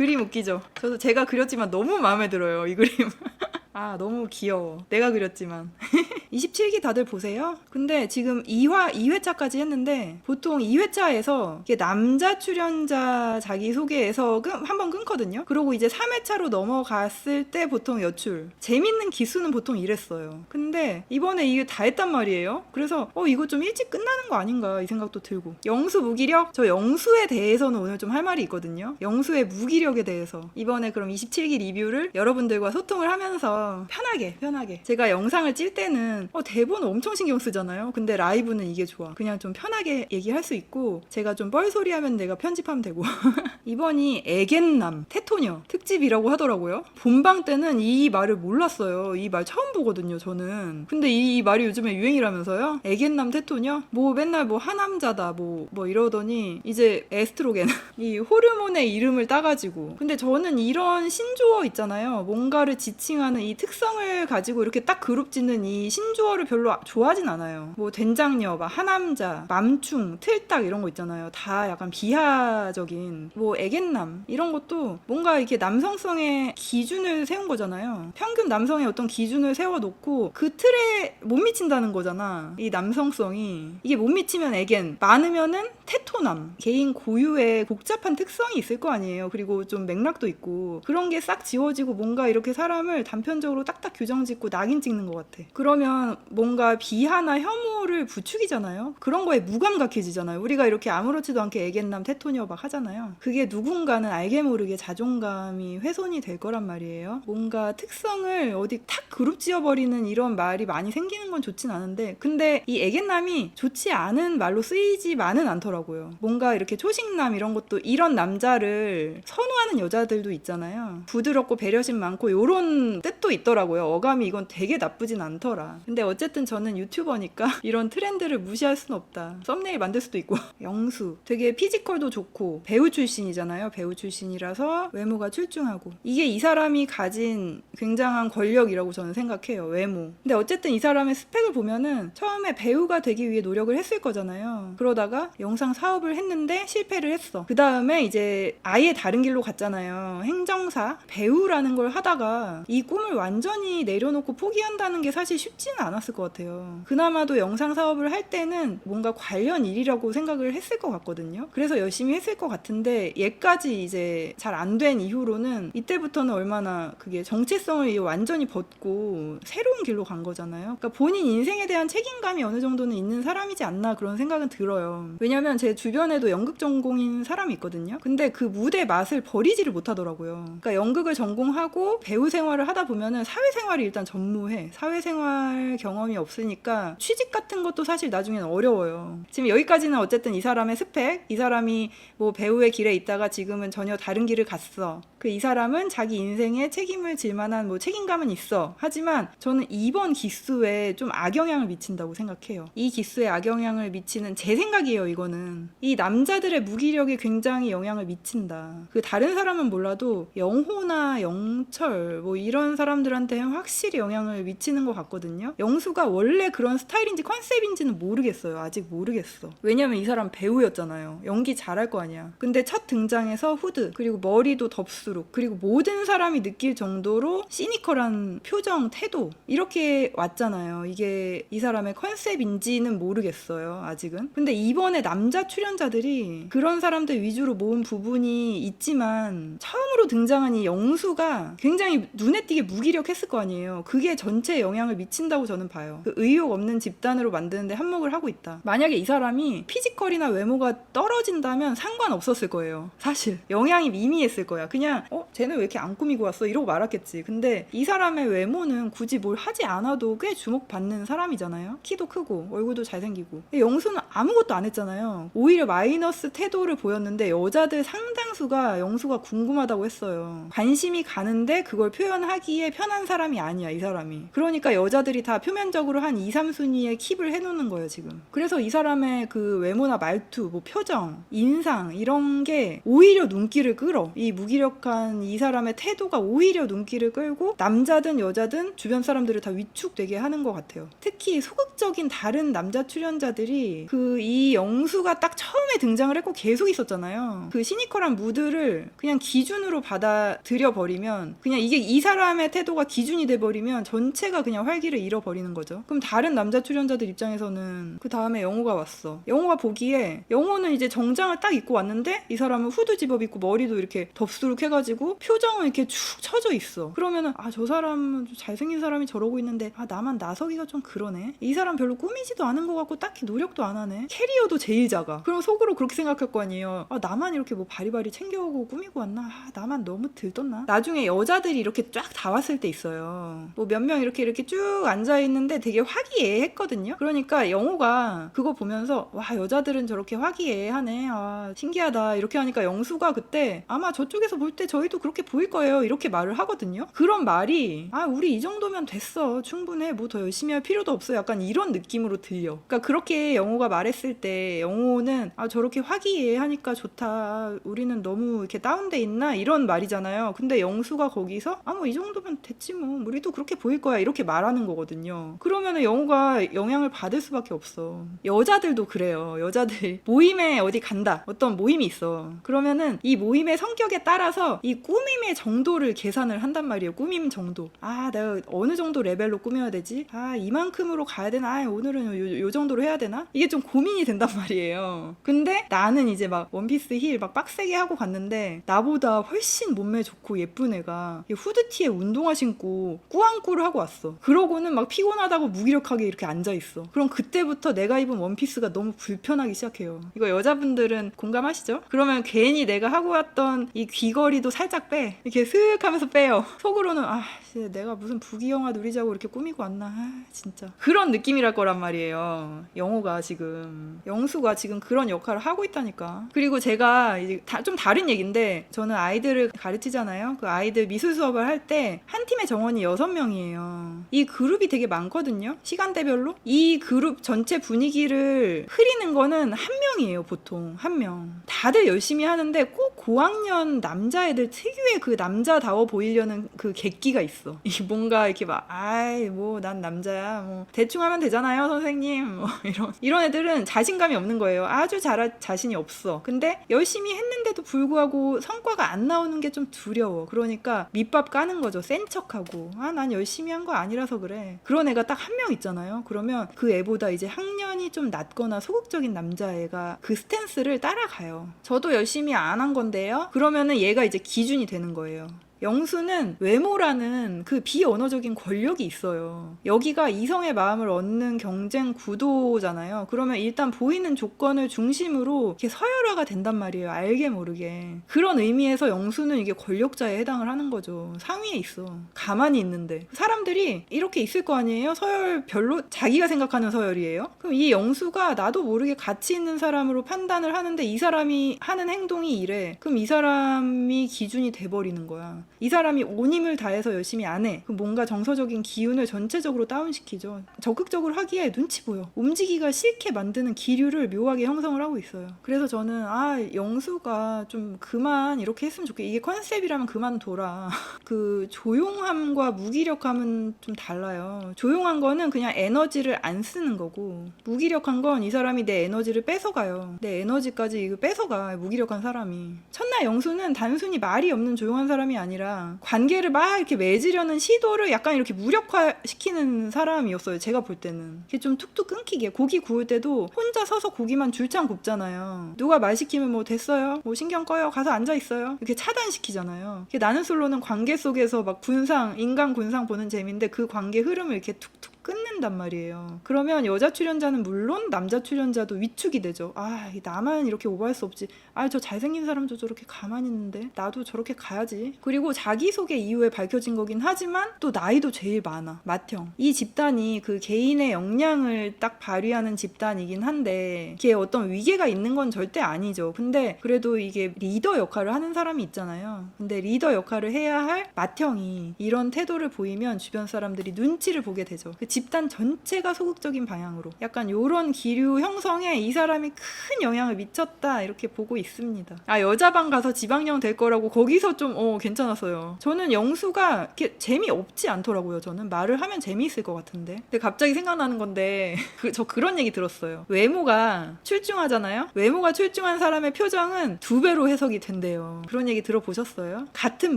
그림 웃기죠? 저도 제가 그렸지만 너무 마음에 들어요, 이 그림. 아, 너무 귀여워. 내가 그렸지만. 27기 다들 보세요? 근데 지금 2화, 2회차까지 했는데 보통 2회차에서 이게 남자 출연자 자기소개에서 한번 끊거든요? 그러고 이제 3회차로 넘어갔을 때 보통 여출. 재밌는 기수는 보통 이랬어요. 근데 이번에 이게 다 했단 말이에요? 그래서 어, 이거 좀 일찍 끝나는 거 아닌가 이 생각도 들고. 영수 무기력? 저 영수에 대해서는 오늘 좀 할 말이 있거든요. 영수의 무기력에 대해서. 이번에 그럼 27기 리뷰를 여러분들과 소통을 하면서 편하게, 편하게. 제가 영상을 찔 때는 어, 대본 엄청 신경 쓰잖아요. 근데 라이브는 이게 좋아. 그냥 좀 편하게 얘기할 수 있고 제가 좀 뻘소리 하면 내가 편집하면 되고. 이번이 애견남, 테토녀 특집이라고 하더라고요. 본방 때는 이 말을 몰랐어요. 이 말 처음 보거든요, 저는. 근데 이, 이 말이 요즘에 유행이라면서요? 애견남, 테토녀? 뭐 맨날 뭐 하남자다, 뭐, 뭐 이러더니 이제 에스트로겐. 이 호르몬의 이름을 따가지고. 근데 저는 이런 신조어 있잖아요. 뭔가를 지칭하는 이 특성을 가지고 이렇게 딱 그룹 짓는 이 신 조어를 별로 아- 좋아하진 않아요. 뭐 된장녀, 막 하남자, 맘충, 틀딱 이런 거 있잖아요. 다 약간 비하적인 뭐 애견남 이런 것도 뭔가 이렇게 남성성의 기준을 세운 거잖아요. 평균 남성의 어떤 기준을 세워놓고 그 틀에 못 미친다는 거잖아. 이 남성성이 이게 못 미치면 애견 많으면은 테토남 개인 고유의 복잡한 특성이 있을 거 아니에요. 그리고 좀 맥락도 있고 그런 게 싹 지워지고 뭔가 이렇게 사람을 단편적으로 딱딱 규정 짓고 낙인 찍는 것 같아. 그러면 뭔가 비하나 혐오를 부추기잖아요. 그런 거에 무감각해지잖아요. 우리가 이렇게 아무렇지도 않게 애견남 테토녀 막 하잖아요. 그게 누군가는 알게 모르게 자존감이 훼손이 될 거란 말이에요. 뭔가 특성을 어디 탁 그룹 지어버리는 이런 말이 많이 생기는 건 좋진 않은데 근데 이 애견남이 좋지 않은 말로 쓰이지만은 않더라고요. 뭔가 이렇게 초식남 이런 것도 이런 남자를 선호하는 여자들도 있잖아요. 부드럽고 배려심 많고 요런 뜻도 있더라고요. 어감이 이건 되게 나쁘진 않더라. 근데 어쨌든 저는 유튜버니까 이런 트렌드를 무시할 수는 없다. 썸네일 만들 수도 있고. 영수. 되게 피지컬도 좋고 배우 출신이잖아요. 배우 출신이라서 외모가 출중하고. 이게 이 사람이 가진 굉장한 권력이라고 저는 생각해요. 외모. 근데 어쨌든 이 사람의 스펙을 보면은 처음에 배우가 되기 위해 노력을 했을 거잖아요. 그러다가 영상 사업을 했는데 실패를 했어. 그 다음에 이제 아예 다른 길로 갔잖아요. 행정사, 배우라는 걸 하다가 이 꿈을 완전히 내려놓고 포기한다는 게 사실 쉽지는 않았을 것 같아요. 그나마도 영상 사업을 할 때는 뭔가 관련 일이라고 생각을 했을 것 같거든요. 그래서 열심히 했을 것 같은데 얘까지 이제 잘 안 된 이후로는 이때부터는 얼마나 그게 정체성을 완전히 벗고 새로운 길로 간 거잖아요. 그러니까 본인 인생에 대한 책임감이 어느 정도는 있는 사람이지 않나 그런 생각은 들어요. 왜냐면 제 주변에도 연극 전공인 사람이 있거든요. 근데 그 무대 맛을 버리지를 못하더라고요. 그러니까 연극을 전공하고 배우 생활을 하다 보면은 사회생활이 일단 전무해. 사회생활 경험이 없으니까 취직 같은 것도 사실 나중에는 어려워요. 지금 여기까지는 어쨌든 이 사람의 스펙, 이 사람이 뭐 배우의 길에 있다가 지금은 전혀 다른 길을 갔어. 그 이 사람은 자기 인생에 책임을 질 만한 뭐 책임감은 있어. 하지만 저는 이번 기수에 좀 악영향을 미친다고 생각해요. 이 기수에 악영향을 미치는 제 생각이에요, 이거는. 이 남자들의 무기력에 굉장히 영향을 미친다. 그 다른 사람은 몰라도 영호나 영철 뭐 이런 사람들한테는 확실히 영향을 미치는 것 같거든요. 영수가 원래 그런 스타일인지 컨셉인지는 모르겠어요. 아직 모르겠어. 왜냐면 이 사람 배우였잖아요. 연기 잘할 거 아니야. 근데 첫 등장에서 후드 그리고 머리도 덥수룩 그리고 모든 사람이 느낄 정도로 시니컬한 표정 태도 이렇게 왔잖아요. 이게 이 사람의 컨셉인지는 모르겠어요. 아직은. 근데 이번에 남자 출연자들이 그런 사람들 위주로 모은 부분이 있지만 처음으로 등장한 이 영수가 굉장히 눈에 띄게 무기력했을 거 아니에요. 그게 전체에 영향을 미친다고 저는 봐요. 그 의욕 없는 집단으로 만드는데 한몫을 하고 있다. 만약에 이 사람이 피지컬이나 외모가 떨어진다면 상관없었을 거예요. 사실 영향이 미미했을 거야. 그냥 어 쟤는 왜 이렇게 안 꾸미고 왔어 이러고 말았겠지. 근데 이 사람의 외모는 굳이 뭘 하지 않아도 꽤 주목받는 사람이잖아요. 키도 크고 얼굴도 잘생기고. 영수는 아무것도 안 했잖아요. 오히려 마이너스 태도를 보였는데 여자들 상당수가 영수가 궁금하다고 했어요. 관심이 가는데 그걸 표현하기에 편한 사람이 아니야 이 사람이. 그러니까 여자들이 다다 표면적으로 한 2, 3순위에 킵을 해놓는 거예요, 지금. 그래서 이 사람의 그 외모나 말투, 뭐 표정, 인상, 이런 게 오히려 눈길을 끌어. 이 무기력한 이 사람의 태도가 오히려 눈길을 끌고 남자든 여자든 주변 사람들을 다 위축되게 하는 것 같아요. 특히 소극적인 다른 남자 출연자들이 그 이 영수가 딱 처음에 등장을 했고 계속 있었잖아요. 그 시니컬한 무드를 그냥 기준으로 받아들여 버리면 그냥 이게 이 사람의 태도가 기준이 돼 버리면 전체가 그냥 활기를 잃어 버리는 거죠. 그럼 다른 남자 출연자들 입장에서는 그 다음에 영호가 왔어. 영호가 보기에 영호는 이제 정장을 딱 입고 왔는데 이 사람은 후드 집업 입고 머리도 이렇게 덥수룩 해가지고 표정은 이렇게 축 처져 있어. 그러면은 아 저 사람은 좀 잘생긴 사람이 저러고 있는데 아 나만 나서기가 좀 그러네. 이 사람 별로 꾸미지도 않은 것 같고 딱히 노력도 안 하네. 캐리어도 제일 작아. 그럼 속으로 그렇게 생각할 거 아니에요. 아 나만 이렇게 뭐 바리바리 챙겨오고 꾸미고 왔나? 아, 나만 너무 들떴나? 나중에 여자들이 이렇게 쫙 다 왔을 때 있어요. 뭐 몇 명 이렇게 이렇게 쭉 앉아 있는데 되게 화기애애했거든요. 그러니까 영호가 그거 보면서 와 여자들은 저렇게 화기애애하네. 아 신기하다. 이렇게 하니까 영수가 그때 아마 저쪽에서 볼 때 저희도 그렇게 보일 거예요. 이렇게 말을 하거든요. 그런 말이 아 우리 이 정도면 됐어. 충분해. 뭐 더 열심히 할 필요도 없어. 약간 이런 느낌으로 들려. 그러니까 그렇게 영호가 말했을 때 영호는 아 저렇게 화기애애하니까 좋다. 우리는 너무 이렇게 다운돼 있나 이런 말이잖아요. 근데 영수가 거기서 아 뭐 이 정도면 됐지 뭐 우리도 그렇게 보일 거야 이렇게 말하는 거거든요. 그러면은 영호가 영향을 받을 수밖에 없어. 여자들도 그래요. 여자들 모임에 어디 간다. 어떤 모임이 있어. 그러면은 이 모임의 성격에 따라서 이 꾸밈의 정도를 계산을 한단 말이에요. 꾸밈 정도. 아 내가 어느 정도 레벨로 꾸며야 되지? 아 이만큼으로 가야 되나? 아, 오늘은 요, 요 정도로 해야 되나? 이게 좀 고민이 된단 말이에요. 근데 나는 이제 막 원피스 힐 막 빡세게 하고 갔는데 나보다 훨씬 몸매 좋고 예쁜 애가 이 후드티에 운동화 신고 꾸안꾸를 하고 왔어. 그러고는 막 피곤하다고 무기력하게 이렇게 앉아 있어. 그럼 그때부터 내가 입은 원피스가 너무 불편하기 시작해요. 이거 여자분들은 공감하시죠? 그러면 괜히 내가 하고 왔던 이 귀걸이도 살짝 빼. 이렇게 슥 하면서 빼요. 속으로는 아, 씨, 내가 무슨 부귀영화 누리자고 이렇게 꾸미고 왔나. 아, 진짜. 그런 느낌이랄 거란 말이에요. 영호가 지금. 영수가 지금 그런 역할을 하고 있다니까. 그리고 제가 이제 다, 좀 다른 얘기인데 저는 아이들을 가르치잖아요. 그 아이들 미술 수업을 할 때 한 팀의 정원이 6명이에요. 이 그룹이 되게 많거든요. 시간대별로. 이 그룹 전체 분위기를 흐리는 거는 한 명이에요, 보통. 한 명. 다들 열심히 하는데 꼭 고학년 남자애들 특유의 그 남자다워 보이려는 그 객기가 있어. 이 뭔가 이렇게 막, 아이, 뭐, 난 남자야. 뭐, 대충 하면 되잖아요, 선생님. 뭐, 이런. 이런 애들은 자신감이 없는 거예요. 아주 잘할 자신이 없어. 근데 열심히 했는데도 불구하고 성과가 안 나오는 게 좀 두려워. 그러니까 밑밥 까는 거죠. 센 척하고. 아, 난 열심히 한 거 아니라서 그래. 그런 애가 딱 한 명 있잖아요. 그러면 그 애보다 이제 학년이 좀 낮거나 소극적인 남자애가 그 스탠스를 따라가요. 저도 열심히 안 한 건데요. 그러면은 얘가 이제 기준이 되는 거예요. 영수는 외모라는 그 비언어적인 권력이 있어요. 여기가 이성의 마음을 얻는 경쟁 구도잖아요. 그러면 일단 보이는 조건을 중심으로 이렇게 서열화가 된단 말이에요. 알게 모르게. 그런 의미에서 영수는 이게 권력자에 해당을 하는 거죠. 상위에 있어. 가만히 있는데. 사람들이 이렇게 있을 거 아니에요? 서열별로 자기가 생각하는 서열이에요? 그럼 이 영수가 나도 모르게 가치 있는 사람으로 판단을 하는데 이 사람이 하는 행동이 이래. 그럼 이 사람이 기준이 돼버리는 거야. 이 사람이 온 힘을 다해서 열심히 안 해. 그럼 뭔가 정서적인 기운을 전체적으로 다운시키죠. 적극적으로 하기에 눈치 보여. 움직이기가 싫게 만드는 기류를 묘하게 형성을 하고 있어요. 그래서 저는 아 영수가 좀 그만 이렇게 했으면 좋겠. 이게 컨셉이라면 그만둬라. 그 조용함과 무기력함은 좀 달라요. 조용한 거는 그냥 에너지를 안 쓰는 거고 무기력한 건 이 사람이 내 에너지를 뺏어가요. 내 에너지까지 이거 뺏어가 무기력한 사람이. 첫날 영수는 단순히 말이 없는 조용한 사람이 아니라 관계를 막 이렇게 맺으려는 시도를 약간 이렇게 무력화시키는 사람이었어요. 제가 볼 때는. 이게 좀 툭툭 끊기게 고기 구울 때도 혼자 서서 고기만 줄창 굽잖아요. 누가 말 시키면 뭐 됐어요. 뭐 신경 꺼요. 가서 앉아 있어요. 이렇게 차단시키잖아요. 이게 나는 솔로는 관계 속에서 막 군상 인간 군상 보는 재미인데 그 관계 흐름을 이렇게 툭툭 끊는단 말이에요. 그러면 여자 출연자는 물론 남자 출연자도 위축이 되죠. 아, 이 나만 이렇게 오버할 수 없지. 아, 저 잘생긴 사람도 저렇게 가만히 있는데 나도 저렇게 가야지. 그리고 자기소개 이후에 밝혀진 거긴 하지만 또 나이도 제일 많아. 맏형. 이 집단이 그 개인의 역량을 딱 발휘하는 집단이긴 한데 이게 어떤 위계가 있는 건 절대 아니죠. 근데 그래도 이게 리더 역할을 하는 사람이 있잖아요. 근데 리더 역할을 해야 할 맏형이 이런 태도를 보이면 주변 사람들이 눈치를 보게 되죠. 그 집단 전체가 소극적인 방향으로 약간 요런 기류 형성에 이 사람이 큰 영향을 미쳤다 이렇게 보고 있습니다. 아 여자방 가서 지방령 될 거라고 거기서 좀 어 괜찮았어요. 저는 영수가 이렇게 재미없지 않더라고요. 저는 말을 하면 재미있을 것 같은데. 근데 갑자기 생각나는 건데 그, 저 그런 얘기 들었어요. 외모가 출중하잖아요. 외모가 출중한 사람의 표정은 두 배로 해석이 된대요. 그런 얘기 들어보셨어요? 같은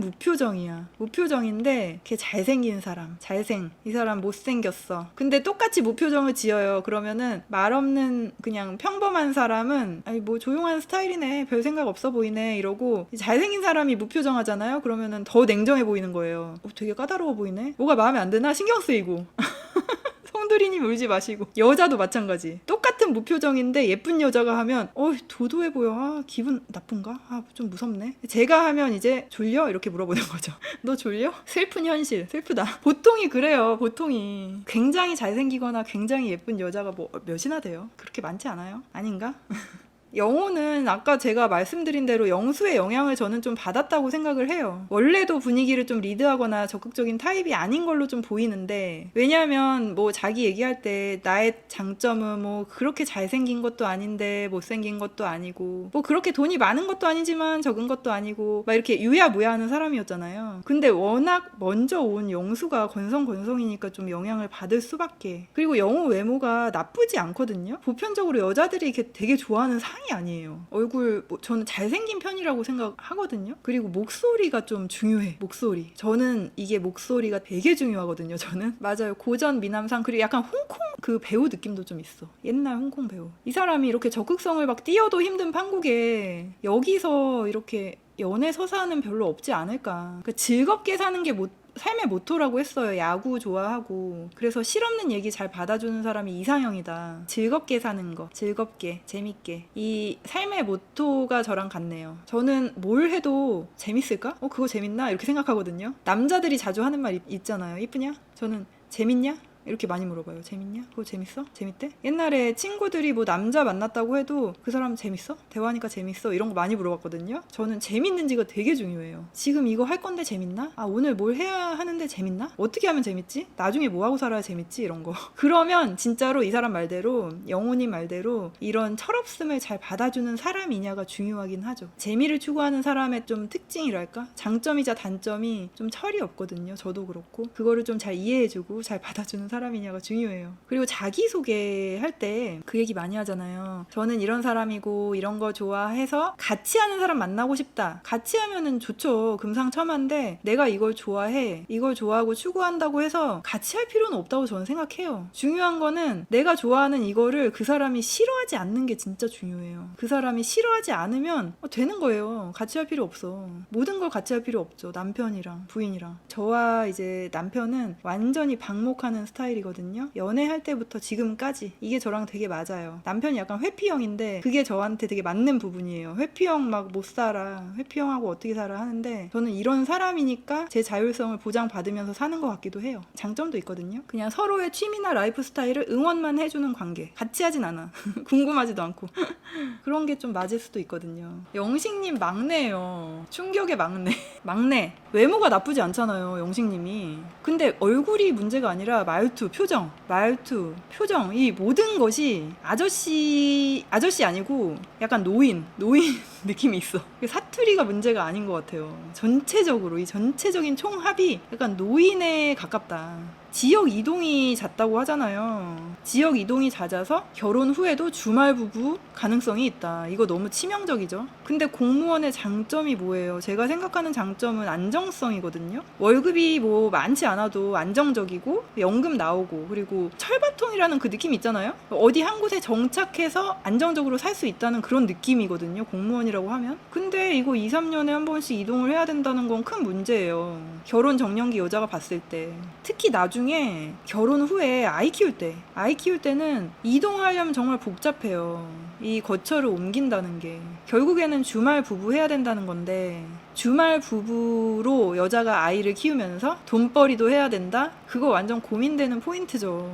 무표정이야. 무표정인데 걔 잘생긴 사람, 잘생. 이 사람 못생겼어. 근데 똑같이 무표정을 지어요. 그러면은 말 없는 그냥 평범한 사람은 아니 뭐 조용한 스타일이네. 별 생각 없어 보이네. 이러고 잘생긴 사람이 무표정하잖아요. 그러면은 더 냉정해 보이는 거예요. 어, 되게 까다로워 보이네. 뭐가 마음에 안 드나 신경 쓰이고. 송두리님 울지 마시고. 여자도 마찬가지. 똑같은 무표정인데 예쁜 여자가 하면 어 도도해 보여. 아 기분 나쁜가? 아 좀 무섭네. 제가 하면 이제 졸려? 이렇게 물어보는 거죠. 너 졸려? 슬픈 현실. 슬프다. 보통이 그래요 보통이. 굉장히 잘생기거나 굉장히 예쁜 여자가 뭐 몇이나 돼요? 그렇게 많지 않아요? 아닌가 영호는 아까 제가 말씀드린 대로 영수의 영향을 저는 좀 받았다고 생각을 해요. 원래도 분위기를 좀 리드하거나 적극적인 타입이 아닌 걸로 좀 보이는데, 왜냐하면 뭐 자기 얘기할 때 나의 장점은 뭐 그렇게 잘생긴 것도 아닌데 못생긴 것도 아니고, 뭐 그렇게 돈이 많은 것도 아니지만 적은 것도 아니고, 막 이렇게 유야무야 하는 사람이었잖아요. 근데 워낙 먼저 온 영수가 건성건성이니까 좀 영향을 받을 수밖에. 그리고 영호 외모가 나쁘지 않거든요. 보편적으로 여자들이 이렇게 되게 좋아하는 상이 아니에요. 얼굴 뭐 저는 잘생긴 편이라고 생각하거든요. 그리고 목소리가 좀 중요해. 목소리. 저는 이게 목소리가 되게 중요하거든요. 저는 맞아요. 고전 미남상 그리고 약간 홍콩 그 배우 느낌도 좀 있어. 옛날 홍콩 배우. 이 사람이 이렇게 적극성을 막 띄어도 힘든 판국에 여기서 이렇게 연애 서사는 별로 없지 않을까. 그러니까 즐겁게 사는 게 못. 삶의 모토라고 했어요. 야구 좋아하고. 그래서 실없는 얘기 잘 받아주는 사람이 이상형이다. 즐겁게 사는 거. 즐겁게. 재밌게. 이 삶의 모토가 저랑 같네요. 저는 뭘 해도 재밌을까? 어, 그거 재밌나? 이렇게 생각하거든요. 남자들이 자주 하는 말 있, 있잖아요. 이쁘냐? 저는 재밌냐? 이렇게 많이 물어봐요. 재밌냐? 그거 재밌어? 재밌대? 옛날에 친구들이 뭐 남자 만났다고 해도 그 사람 재밌어? 대화하니까 재밌어? 이런 거 많이 물어봤거든요. 저는 재밌는지가 되게 중요해요. 지금 이거 할 건데 재밌나? 아, 오늘 뭘 해야 하는데 재밌나? 어떻게 하면 재밌지? 나중에 뭐 하고 살아야 재밌지? 이런 거. 그러면 진짜로 이 사람 말대로, 영호님 말대로 이런 철없음을 잘 받아주는 사람이냐가 중요하긴 하죠. 재미를 추구하는 사람의 좀 특징이랄까? 장점이자 단점이 좀 철이 없거든요. 저도 그렇고. 그거를 좀 잘 이해해주고 잘 받아주는 이냐가 중요해요. 그리고 자기소개 할 때 그 얘기 많이 하잖아요. 저는 이런 사람이고 이런 거 좋아해서 같이 하는 사람 만나고 싶다. 같이 하면은 좋죠. 금상첨화인데 내가 이걸 좋아해. 이걸 좋아하고 추구한다고 해서 같이 할 필요는 없다고 저는 생각해요. 중요한 거는 내가 좋아하는 이거를 그 사람이 싫어하지 않는 게 진짜 중요해요. 그 사람이 싫어하지 않으면 어, 되는 거예요. 같이 할 필요 없어. 모든 걸 같이 할 필요 없죠. 남편이랑 부인이랑. 저와 이제 남편은 완전히 방목하는 스타일 이거든요. 연애할 때부터 지금까지 이게 저랑 되게 맞아요. 남편이 약간 회피형인데 그게 저한테 되게 맞는 부분이에요. 회피형 막 못 살아. 회피형하고 어떻게 살아 하는데 저는 이런 사람이니까 제 자율성을 보장받으면서 사는 것 같기도 해요. 장점도 있거든요. 그냥 서로의 취미나 라이프 스타일을 응원만 해주는 관계. 같이 하진 않아. 궁금하지도 않고. 그런 게 좀 맞을 수도 있거든요. 영식님 막내예요. 충격의 막내. 막내. 외모가 나쁘지 않잖아요, 영식님이. 근데 얼굴이 문제가 아니라 말 투, 표정, 말투, 표정, 이 모든 것이 아저씨, 아저씨 아니고 약간 노인, 노인 느낌이 있어. 사투리가 문제가 아닌 것 같아요. 전체적으로, 이 전체적인 총합이 약간 노인에 가깝다. 지역 이동이 잦다고 하잖아요. 지역 이동이 잦아서 결혼 후에도 주말 부부 가능성이 있다. 이거 너무 치명적이죠. 근데 공무원의 장점이 뭐예요? 제가 생각하는 장점은 안정성이거든요. 월급이 뭐 많지 않아도 안정적이고 연금 나오고 그리고 철바통이라는 그 느낌 있잖아요. 어디 한 곳에 정착해서 안정적으로 살 수 있다는 그런 느낌이거든요. 공무원이라 고 하면. 근데 이거 2, 3년에 한 번씩 이동을 해야 된다는 건 큰 문제예요. 결혼 정년기 여자가 봤을 때. 특히 나중에 결혼 후에 아이 키울 때. 아이 키울 때는 이동하려면 정말 복잡해요. 이 거처를 옮긴다는 게. 결국에는 주말 부부 해야 된다는 건데 주말 부부로 여자가 아이를 키우면서 돈벌이도 해야 된다? 그거 완전 고민되는 포인트죠.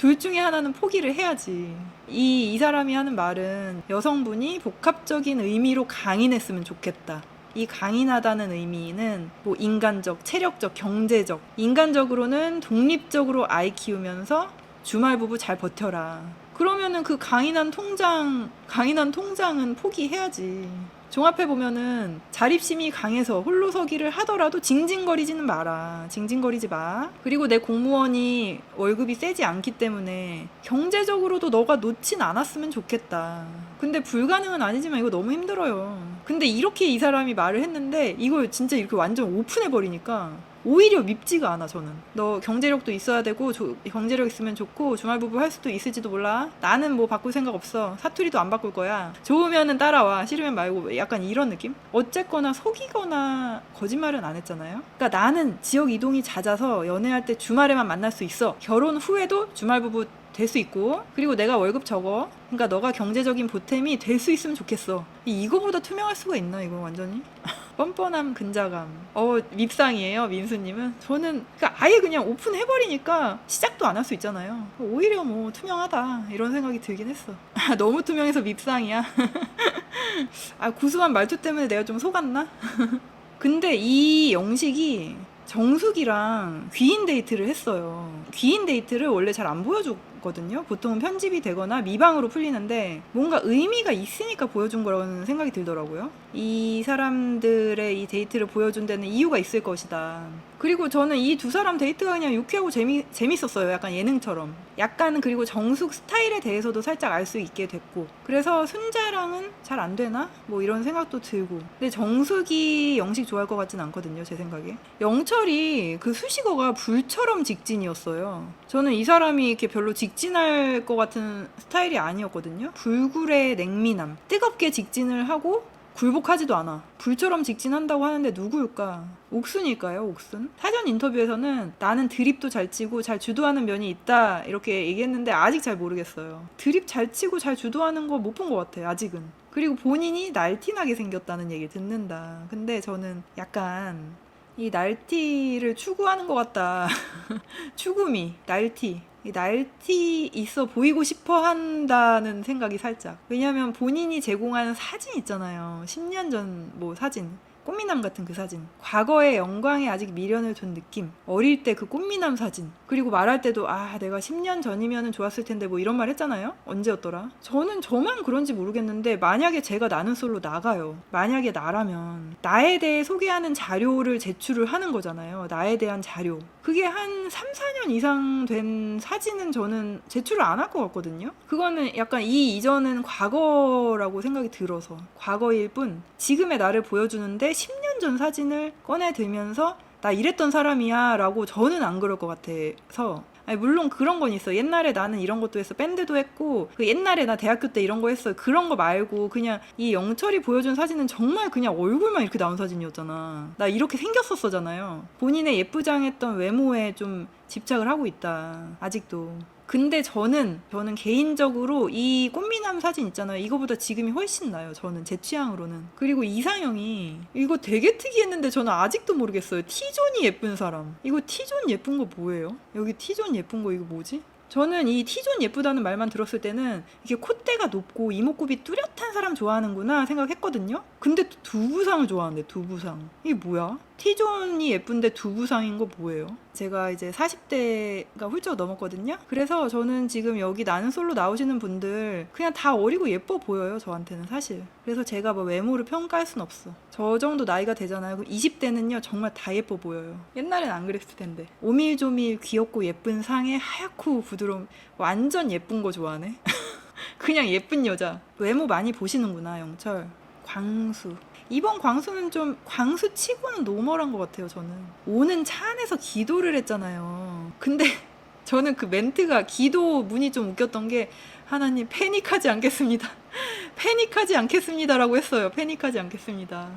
둘 중에 하나는 포기를 해야지. 이, 이 사람이 하는 말은 여성분이 복합적인 의미로 강인했으면 좋겠다. 이 강인하다는 의미는 뭐 인간적, 체력적, 경제적. 인간적으로는 독립적으로 아이 키우면서 주말 부부 잘 버텨라. 그러면은 그 강인한 통장, 강인한 통장은 포기해야지. 종합해 보면은 자립심이 강해서 홀로 서기를 하더라도 징징거리지는 마라. 징징거리지 마. 그리고 내 공무원이 월급이 세지 않기 때문에 경제적으로도 너가 놓진 않았으면 좋겠다. 근데 불가능은 아니지만 이거 너무 힘들어요. 근데 이렇게 이 사람이 말을 했는데 이걸 진짜 이렇게 완전 오픈해 버리니까 오히려 밉지가 않아 저는. 너 경제력도 있어야 되고 조- 경제력 있으면 좋고 주말부부 할 수도 있을지도 몰라. 나는 뭐 바꿀 생각 없어. 사투리도 안 바꿀 거야. 좋으면은 따라와. 싫으면 말고. 약간 이런 느낌? 어쨌거나 속이거나 거짓말은 안 했잖아요? 그러니까 나는 지역 이동이 잦아서 연애할 때 주말에만 만날 수 있어. 결혼 후에도 주말부부 될 수 있고 그리고 내가 월급 적어. 그러니까 너가 경제적인 보탬이 될 수 있으면 좋겠어. 이- 이거보다 투명할 수가 있나 이거 완전히? 뻔뻔함 근자감. 어 밉상이에요 민수님은. 저는 그러니까 아예 그냥 오픈해버리니까 시작도 안 할 수 있잖아요. 오히려 뭐 투명하다 이런 생각이 들긴 했어. 너무 투명해서 밉상이야. 아 구수한 말투 때문에 내가 좀 속았나? 근데 이 영식이 정숙이랑 귀인 데이트를 했어요. 귀인 데이트를 원래 잘 안 보여줬 거든요. 보통은 편집이 되거나 미방으로 풀리는데 뭔가 의미가 있으니까 보여준 거라는 생각이 들더라고요. 이 사람들의 이 데이트를 보여준 데는 이유가 있을 것이다. 그리고 저는 이 두 사람 데이트가 그냥 유쾌하고 재미, 재밌었어요. 약간 예능처럼. 약간 그리고 정숙 스타일에 대해서도 살짝 알 수 있게 됐고. 그래서 순자랑은 잘 안 되나? 뭐 이런 생각도 들고. 근데 정숙이 영식 좋아할 것 같진 않거든요. 제 생각에. 영철이 그 수식어가 불처럼 직진이었어요. 저는 이 사람이 이렇게 별로 직 진할 것 같은 스타일이 아니었거든요. 불굴의 냉미남. 뜨겁게 직진을 하고 굴복하지도 않아. 불처럼 직진한다고 하는데 누구일까? 옥순일까요, 옥순? 사전 인터뷰에서는 나는 드립도 잘 치고 잘 주도하는 면이 있다 이렇게 얘기했는데 아직 잘 모르겠어요. 드립 잘 치고 잘 주도하는 거 못 본 것 같아요, 아직은. 그리고 본인이 날티나게 생겼다는 얘기 듣는다. 근데 저는 약간 이 날티를 추구하는 것 같다. 추구미, 날티. 이 날티 있어 보이고 싶어 한다는 생각이 살짝. 왜냐면 본인이 제공하는 사진 있잖아요. 10년 전 뭐 사진. 꽃미남 같은 그 사진. 과거의 영광에 아직 미련을 둔 느낌. 어릴 때 그 꽃미남 사진. 그리고 말할 때도 아, 내가 10년 전이면 좋았을 텐데 뭐 이런 말 했잖아요. 언제였더라? 저는 저만 그런지 모르겠는데 만약에 제가 나는 솔로 나가요. 만약에 나라면 나에 대해 소개하는 자료를 제출을 하는 거잖아요. 나에 대한 자료. 그게 한 3, 4년 이상 된 사진은 저는 제출을 안 할 것 같거든요. 그거는 약간 이 이전은 과거라고 생각이 들어서 과거일 뿐 지금의 나를 보여주는데 10년 전 사진을 꺼내 들면서 나 이랬던 사람이야 라고 저는 안 그럴 것 같아서 아니, 물론 그런 건 있어. 옛날에 나는 이런 것도 했어. 밴드도 했고, 그 옛날에 나 대학교 때 이런 거 했어. 그런 거 말고, 그냥 이 영철이 보여준 사진은 정말 그냥 얼굴만 이렇게 나온 사진이었잖아. 나 이렇게 생겼었잖아요. 본인의 예쁘장했던 외모에 좀 집착을 하고 있다. 아직도. 근데 저는 저는 개인적으로 이 꽃미남 사진 있잖아요. 이거보다 지금이 훨씬 나요. 저는 제 취향으로는. 그리고 이상형이 이거 되게 특이했는데 저는 아직도 모르겠어요. T존이 예쁜 사람. 이거 T존 예쁜 거 뭐예요? 여기 T존 예쁜 거 이거 뭐지? 저는 이 T존 예쁘다는 말만 들었을 때는 이게 콧대가 높고 이목구비 뚜렷한 사람 좋아하는구나 생각했거든요. 근데 또 두부상을 좋아하는데 두부상 이게 뭐야? T존이 예쁜데 두부상인 거 뭐예요? 제가 이제 40대가 훌쩍 넘었거든요. 그래서 저는 지금 여기 나는 솔로 나오시는 분들 그냥 다 어리고 예뻐 보여요. 저한테는 사실. 그래서 제가 뭐 외모를 평가할 순 없어. 저 정도 나이가 되잖아요. 그럼 20대는요 정말 다 예뻐 보여요. 옛날엔 안 그랬을 텐데. 오밀조밀 귀엽고 예쁜 상에 하얗고 부드러운 완전 예쁜 거 좋아하네. 그냥 예쁜 여자. 외모 많이 보시는구나 영철. 광수. 이번 광수는 좀 광수 치고는 노멀한 것 같아요 저는. 오는 차 안에서 기도를 했잖아요. 근데 저는 그 멘트가 기도 문이 좀 웃겼던 게 하나님 패닉하지 않겠습니다. 패닉하지 않겠습니다라고 했어요. 패닉하지 않겠습니다.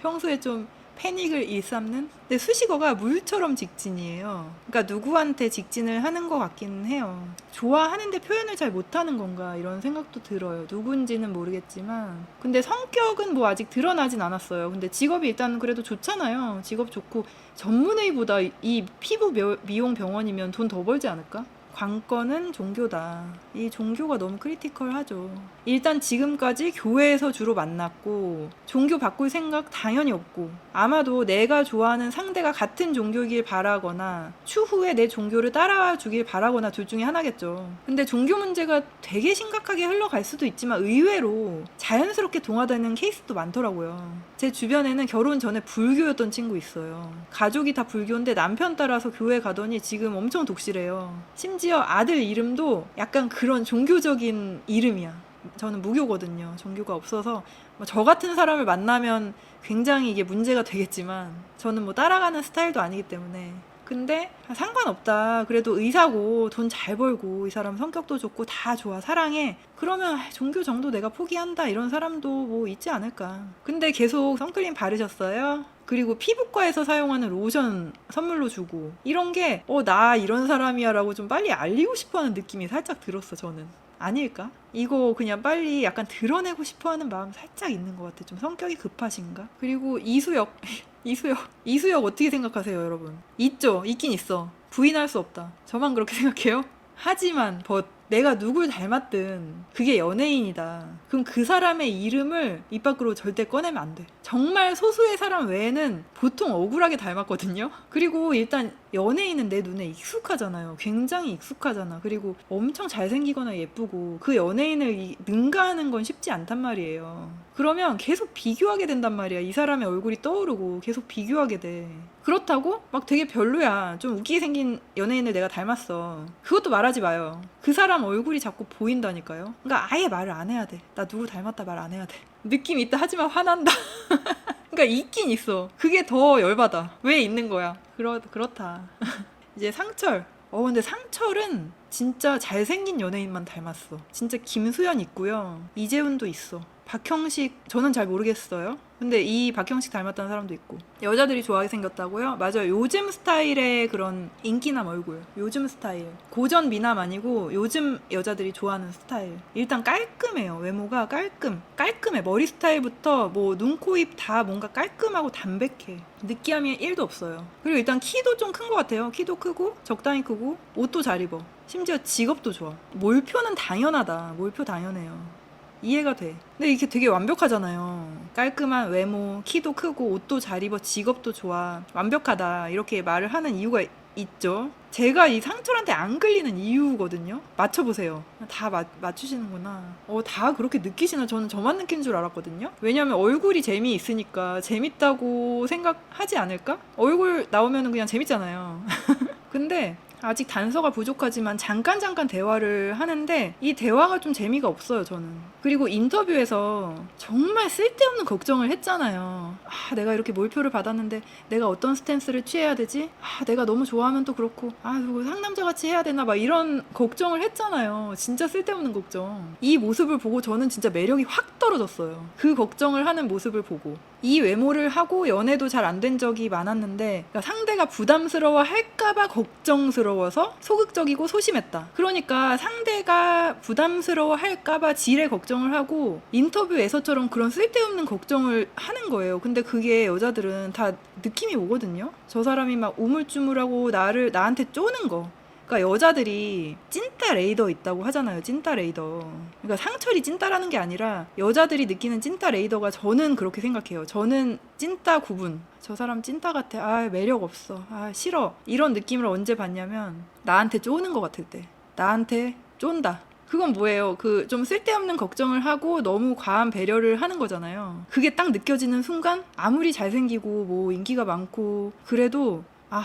평소에 좀 패닉을 일삼는? 근데 수식어가 물처럼 직진이에요. 그러니까 누구한테 직진을 하는 것 같기는 해요. 좋아하는데 표현을 잘 못하는 건가 이런 생각도 들어요. 누군지는 모르겠지만. 근데 성격은 뭐 아직 드러나진 않았어요. 근데 직업이 일단 그래도 좋잖아요. 직업 좋고 전문의보다 이 피부 며- 미용 병원이면 돈 더 벌지 않을까? 관건은 종교다. 이 종교가 너무 크리티컬하죠. 일단 지금까지 교회에서 주로 만났고 종교 바꿀 생각 당연히 없고 아마도 내가 좋아하는 상대가 같은 종교이길 바라거나 추후에 내 종교를 따라와 주길 바라거나 둘 중에 하나겠죠. 근데 종교 문제가 되게 심각하게 흘러갈 수도 있지만 의외로 자연스럽게 동화되는 케이스도 많더라고요. 제 주변에는 결혼 전에 불교였던 친구 있어요. 가족이 다 불교인데 남편 따라서 교회 가더니 지금 엄청 독실해요. 심지어 아들 이름도 약간 그런 종교적인 이름이야. 저는 무교거든요. 종교가 없어서 뭐저 같은 사람을 만나면 굉장히 이게 문제가 되겠지만 저는 뭐 따라가는 스타일도 아니기 때문에 근데 상관없다. 그래도 의사고 돈 잘 벌고 이 사람 성격도 좋고 다 좋아 사랑해. 그러면 아, 종교 정도 내가 포기한다 이런 사람도 뭐 있지 않을까. 근데 계속 선크림 바르셨어요? 그리고 피부과에서 사용하는 로션 선물로 주고 이런 게 어 나 이런 사람이야라고 좀 빨리 알리고 싶어하는 느낌이 살짝 들었어 저는. 아닐까? 이거 그냥 빨리 약간 드러내고 싶어하는 마음 살짝 있는 것 같아. 좀 성격이 급하신가? 그리고 이수혁, 이수혁, 이수혁 어떻게 생각하세요, 여러분? 있죠, 있긴 있어. 부인할 수 없다. 저만 그렇게 생각해요? 하지만 벗 내가 누굴 닮았든 그게 연예인이다. 그럼 그 사람의 이름을 입 밖으로 절대 꺼내면 안 돼. 정말 소수의 사람 외에는 보통 억울하게 닮았거든요. 그리고 일단 연예인은 내 눈에 익숙하잖아요. 굉장히 익숙하잖아. 그리고 엄청 잘생기거나 예쁘고 그 연예인을 이- 능가하는 건 쉽지 않단 말이에요. 그러면 계속 비교하게 된단 말이야. 이 사람의 얼굴이 떠오르고 계속 비교하게 돼. 그렇다고 막 되게 별로야. 좀 웃기게 생긴 연예인을 내가 닮았어. 그것도 말하지 마요. 그 사람 얼굴이 자꾸 보인다니까요. 그러니까 아예 말을 안 해야 돼. 나 누구 닮았다 말 안 해야 돼. 느낌 있다 하지만 화난다. 그러니까 있긴 있어. 그게 더 열받아. 왜 있는 거야? 그렇 그렇다. 이제 상철. 어 근데 상철은 진짜 잘생긴 연예인만 닮았어. 진짜 김수현 있고요. 이재훈도 있어. 박형식 저는 잘 모르겠어요. 근데 이 박형식 닮았다는 사람도 있고 여자들이 좋아하게 생겼다고요? 맞아요. 요즘 스타일의 그런 인기남 얼굴. 요즘 스타일. 고전 미남 아니고 요즘 여자들이 좋아하는 스타일. 일단 깔끔해요. 외모가 깔끔. 깔끔해. 머리 스타일부터 뭐 눈, 코, 입 다 뭔가 깔끔하고 담백해. 느끼함이 1도 없어요. 그리고 일단 키도 좀 큰 것 같아요. 키도 크고 적당히 크고 옷도 잘 입어. 심지어 직업도 좋아. 몰표는 당연하다. 몰표 당연해요. 이해가 돼. 근데 이게 되게 완벽하잖아요. 깔끔한 외모, 키도 크고 옷도 잘 입어, 직업도 좋아. 완벽하다. 이렇게 말을 하는 이유가 이- 있죠. 제가 이 상철한테 안 끌리는 이유거든요. 맞춰보세요. 다 맞, 맞추시는구나. 어, 다 그렇게 느끼시나? 저는 저만 느낀 줄 알았거든요. 왜냐면 얼굴이 재미있으니까 재밌다고 생각하지 않을까? 얼굴 나오면 그냥 재밌잖아요. 근데 아직 단서가 부족하지만 잠깐 잠깐 대화를 하는데 이 대화가 좀 재미가 없어요 저는. 그리고 인터뷰에서 정말 쓸데없는 걱정을 했잖아요. 아 내가 이렇게 몰표를 받았는데 내가 어떤 스탠스를 취해야 되지? 아 내가 너무 좋아하면 또 그렇고. 아 그거 상남자 같이 해야 되나 막 이런 걱정을 했잖아요. 진짜 쓸데없는 걱정. 이 모습을 보고 저는 진짜 매력이 확 떨어졌어요. 그 걱정을 하는 모습을 보고 이 외모를 하고 연애도 잘 안 된 적이 많았는데 그러니까 상대가 부담스러워 할까봐 걱정스러워서 소극적이고 소심했다. 그러니까 상대가 부담스러워 할까봐 지레 걱정을 하고 인터뷰에서처럼 그런 쓸데없는 걱정을 하는 거예요. 근데 그게 여자들은 다 느낌이 오거든요. 저 사람이 막 우물쭈물하고 나를 나한테 쪼는 거. 그러니까 여자들이 찐따 레이더 있다고 하잖아요. 찐따 레이더. 그러니까 상철이 찐따라는 게 아니라 여자들이 느끼는 찐따 레이더가 저는 그렇게 생각해요. 저는 찐따 구분. 저 사람 찐따 같아. 아, 매력 없어. 아, 싫어. 이런 느낌을 언제 받냐면 나한테 쪼는 것 같을 때. 나한테 쫀다. 그건 뭐예요? 그 좀 쓸데없는 걱정을 하고 너무 과한 배려를 하는 거잖아요. 그게 딱 느껴지는 순간 아무리 잘생기고 뭐 인기가 많고 그래도 아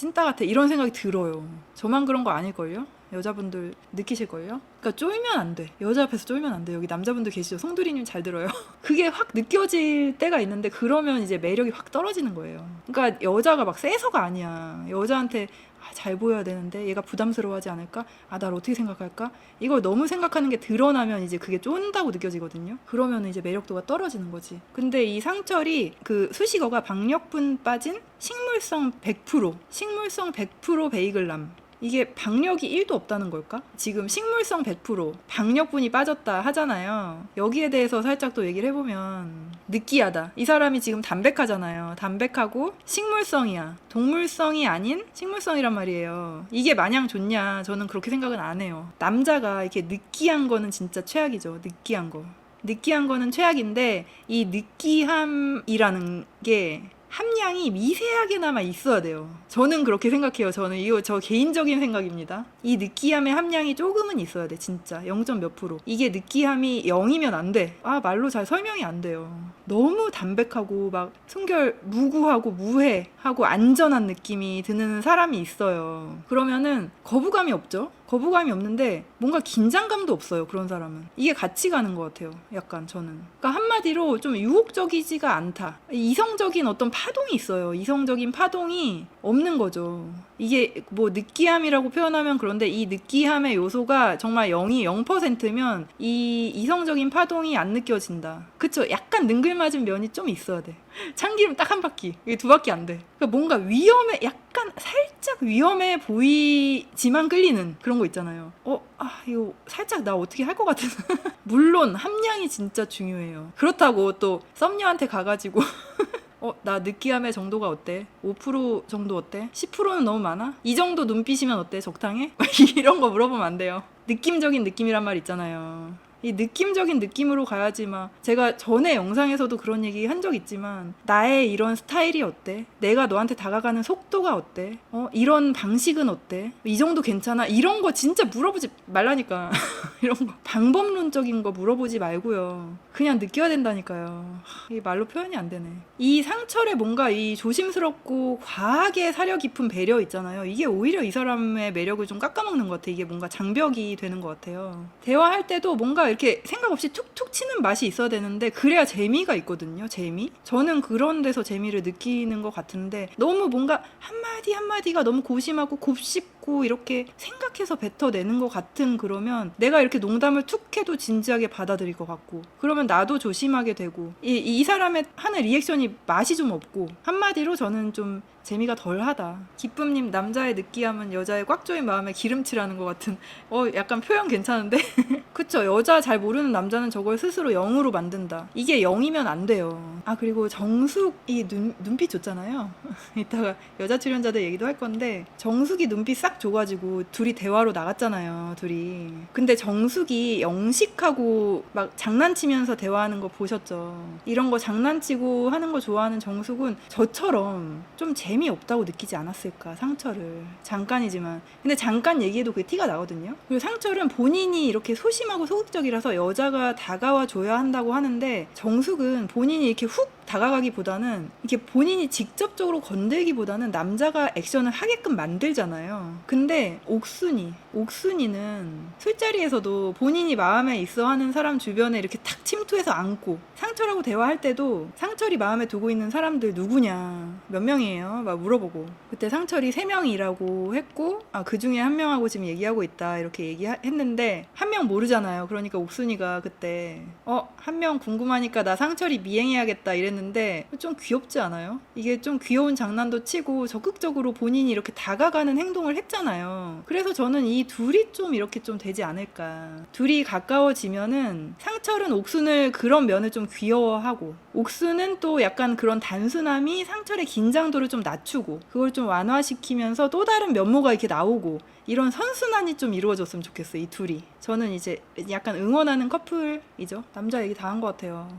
찐따 같아 이런 생각이 들어요. 저만 그런 거 아닐걸요? 여자분들 느끼실걸요? 그러니까 쫄면 안 돼. 여자 앞에서 쫄면 안 돼. 여기 남자분들 계시죠? 송두리님 잘 들어요. 그게 확 느껴질 때가 있는데 그러면 이제 매력이 확 떨어지는 거예요. 그러니까 여자가 막 세서가 아니야. 여자한테 아, 잘 보여야 되는데 얘가 부담스러워하지 않을까? 아, 날 어떻게 생각할까? 이걸 너무 생각하는 게 드러나면 이제 그게 쫀다고 느껴지거든요. 그러면 이제 매력도가 떨어지는 거지. 근데 이 상철이 그 수식어가 박력분 빠진 식물성 100% 식물성 100% 베이글남 이게 박력이 1도 없다는 걸까? 지금 식물성 100% 박력분이 빠졌다 하잖아요. 여기에 대해서 살짝 또 얘기를 해보면 느끼하다. 이 사람이 지금 담백하잖아요. 담백하고 식물성이야. 동물성이 아닌 식물성이란 말이에요. 이게 마냥 좋냐? 저는 그렇게 생각은 안 해요. 남자가 이렇게 느끼한 거는 진짜 최악이죠. 느끼한 거. 느끼한 거는 최악인데 이 느끼함이라는 게 함량이 미세하게나마 있어야 돼요. 저는 그렇게 생각해요. 저는 이거 저 개인적인 생각입니다. 이 느끼함의 함량이 조금은 있어야 돼. 진짜 0. 몇 프로. 이게 느끼함이 0이면 안 돼. 아 말로 잘 설명이 안 돼요. 너무 담백하고 막 순결 무구하고 무해하고 안전한 느낌이 드는 사람이 있어요. 그러면은 거부감이 없죠. 거부감이 없는데 뭔가 긴장감도 없어요. 그런 사람은 이게 같이 가는 것 같아요. 약간 저는. 그러니까 한마디로 좀 유혹적이지가 않다. 이성적인 어떤 파동이 있어요. 이성적인 파동이 없는 거죠. 이게 뭐 느끼함이라고 표현하면 그런데 이 느끼함의 요소가 정말 0이 0%면 이 이성적인 파동이 안 느껴진다. 그쵸? 약간 능글맞은 면이 좀 있어야 돼. 참기름 딱 한 바퀴. 이게 두 바퀴 안 돼. 그러니까 뭔가 위험해, 약간 살짝 위험해 보이지만 끌리는 그런 거 있잖아요. 어, 아, 이거 살짝 나 어떻게 할 것 같은. 물론 함량이 진짜 중요해요. 그렇다고 또 썸녀한테 가가지고 어, 나 느끼함의 정도가 어때? 5% 정도 어때? 10%는 너무 많아? 이 정도 눈빛이면 어때? 적당해? 이런 거 물어보면 안 돼요. 느낌적인 느낌이란 말 있잖아요. 이 느낌적인 느낌으로 가야지 막 제가 전에 영상에서도 그런 얘기 한 적 있지만 나의 이런 스타일이 어때? 내가 너한테 다가가는 속도가 어때? 어? 이런 방식은 어때? 이 정도 괜찮아? 이런 거 진짜 물어보지 말라니까. 이런 거. 방법론적인 거 물어보지 말고요. 그냥 느껴야 된다니까요. 이게 말로 표현이 안 되네. 이 상철에 뭔가 이 조심스럽고 과하게 사려 깊은 배려 있잖아요. 이게 오히려 이 사람의 매력을 좀 깎아먹는 것 같아. 이게 뭔가 장벽이 되는 것 같아요. 대화할 때도 뭔가 이렇게 생각 없이 툭툭 치는 맛이 있어야 되는데 그래야 재미가 있거든요. 재미. 저는 그런 데서 재미를 느끼는 것 같은데 너무 뭔가 한마디 한마디가 너무 고심하고 곱씹고 이렇게 생각해서 뱉어내는 것 같은 그러면 내가 이렇게 농담을 툭 해도 진지하게 받아들일 것 같고 그러면 나도 조심하게 되고 이, 이 사람의 하는 리액션이 맛이 좀 없고 한마디로 저는 좀 재미가 덜하다. 기쁨님 남자의 느끼함은 여자의 꽉 조인 마음에 기름칠하는 것 같은. 어 약간 표현 괜찮은데? 그쵸 여자 잘 모르는 남자는 저걸 스스로 0으로 만든다. 이게 0이면 안 돼요. 아 그리고 정숙이 눈 눈빛 좋잖아요. 이따가 여자 출연자들 얘기도 할 건데 정숙이 눈빛 싹 줘가지고 둘이 대화로 나갔잖아요. 둘이. 근데 정숙이 영식하고 막 장난치면서 대화하는 거 보셨죠? 이런 거 장난치고 하는 거 좋아하는 정숙은 저처럼 좀 재미없다고 느끼지 않았을까 상처를. 잠깐이지만. 근데 잠깐 얘기해도 그게 티가 나거든요. 그리고 상철은 본인이 이렇게 소심하고 소극적이라서 여자가 다가와 줘야 한다고 하는데 정숙은 본인이 이렇게 훅 다가가기보다는 이렇게 본인이 직접적으로 건들기보다는 남자가 액션을 하게끔 만들잖아요. 근데 옥순이, 옥순이는 술자리에서도 본인이 마음에 있어 하는 사람 주변에 이렇게 탁 침투해서 안고 상철하고 대화할 때도 상철이 마음에 두고 있는 사람들 누구냐, 몇 명이에요? 막 물어보고 그때 상철이 세 명이라고 했고 아, 그 중에 한 명하고 지금 얘기하고 있다 이렇게 얘기했는데 한 명 모르잖아요. 그러니까 옥순이가 그때 어, 한 명 궁금하니까 나 상철이 미행해야겠다 이랬 는데 좀 귀엽지 않아요? 이게 좀 귀여운 장난도 치고 적극적으로 본인이 이렇게 다가가는 행동을 했잖아요. 그래서 저는 이 둘이 좀 이렇게 좀 되지 않을까. 둘이 가까워지면은 상철은 옥순을 그런 면을 좀 귀여워하고 옥순은 또 약간 그런 단순함이 상철의 긴장도를 좀 낮추고 그걸 좀 완화시키면서 또 다른 면모가 이렇게 나오고 이런 선순환이 좀 이루어졌으면 좋겠어요. 이 둘이. 저는 이제 약간 응원하는 커플이죠. 남자 얘기 다 한 것 같아요.